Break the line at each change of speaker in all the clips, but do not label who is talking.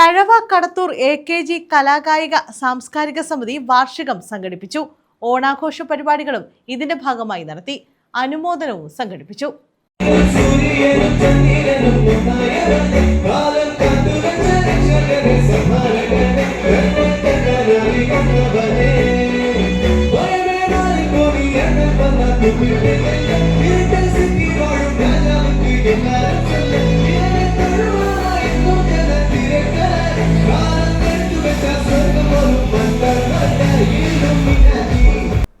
Thazhava Kadathur A K G കലാകായിക സാംസ്കാരിക സമിതി വാർഷികം സംഘടിപ്പിച്ചു. ഓണാഘോഷ പരിപാടികളും ഇതിന്റെ ഭാഗമായി നടത്തി. അനുമോദനവും സംഘടിപ്പിച്ചു.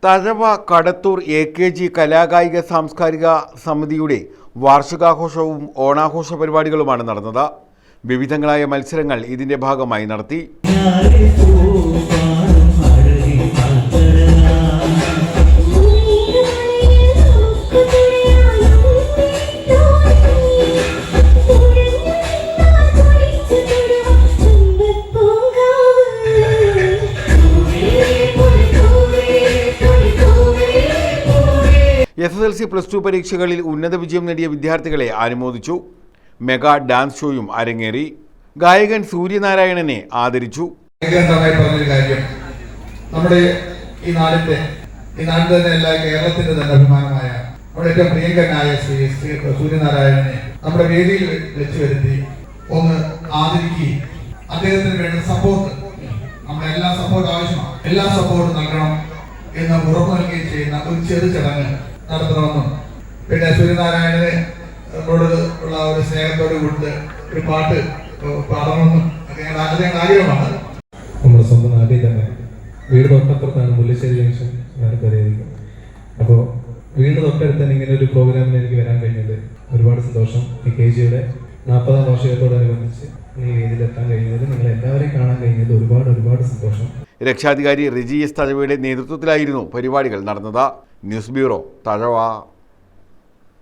Thazhava Kadathur A K G കലാകായിക സാംസ്കാരിക സമിതിയുടെ വാർഷികാഘോഷവും ഓണാഘോഷ പരിപാടികളുമാണ് നടന്നത്. വിവിധങ്ങളായ മത്സരങ്ങൾ ഇതിന്റെ ഭാഗമായി നടത്തി. S S L C plus two പരീക്ഷകളിൽ ഉന്നത വിജയം നേടിയ വിദ്യാർത്ഥികളെ അനുമോദിച്ചു. മെഗാ ഡാൻസ് ഷോയും അരങ്ങേറി. ഗായകൻ സൂര്യനാരായണനെ ആദരിച്ചു.
നമ്മുടെ ഈ നാടിന്റെ ഈ നാട് തന്നെ എല്ലാ കേരളത്തിന്റെ തന്നെ അഭിമാനമായ നമ്മുടെ ഏറ്റവും പ്രിയങ്കരനായ ശ്രീ ശ്രീ സൂര്യനാരായണനെ നമ്മുടെ വേദിയിൽ വെച്ച് വരുത്തി ഒന്ന് ആദരിക്കുകയും അദ്ദേഹത്തിന് വേണ്ട സപ്പോർട്ട് നമ്മുടെ എല്ലാ സപ്പോർട്ട് ആവശ്യമാണ്. എല്ലാ സപ്പോർട്ടും നൽകണം. എന്ന് ഉറപ്പ് നൽകുകയും ചെയ്യുന്ന ഒരു ചെറു ചടങ്ങ് നടത്തണമെന്നും പിന്നെ സൂര്യനാരായണനോട് ഉള്ള ഒരു സ്നേഹത്തോട് കൂടി ഒരു പാട്ട് പാടണമെന്നും ഒക്കെ ആഗ്രഹമാണ്.
നമ്മുടെ സ്വന്തം നാട്ടിൽ തന്നെ വീട് തൊട്ടപ്പുറത്താണ് മുല്ലശ്ശേരി ജംഗ്ഷൻ ഞാൻ അറിയായിരിക്കും അപ്പോൾ വീട് തൊട്ടടുത്ത് തന്നെ ഇങ്ങനെ ഒരു പ്രോഗ്രാമിന് എനിക്ക് വരാൻ കഴിഞ്ഞത് ഒരുപാട് സന്തോഷം. കെ ജിയുടെ നാൽപ്പതാം വാർഷികത്തോടനുബന്ധിച്ച് ഈ
രക്ഷാധികാരി റിജി എസ് നേതൃത്വത്തിലായിരുന്നു പരിപാടികൾ നടന്നത്. News bureau Thazhava.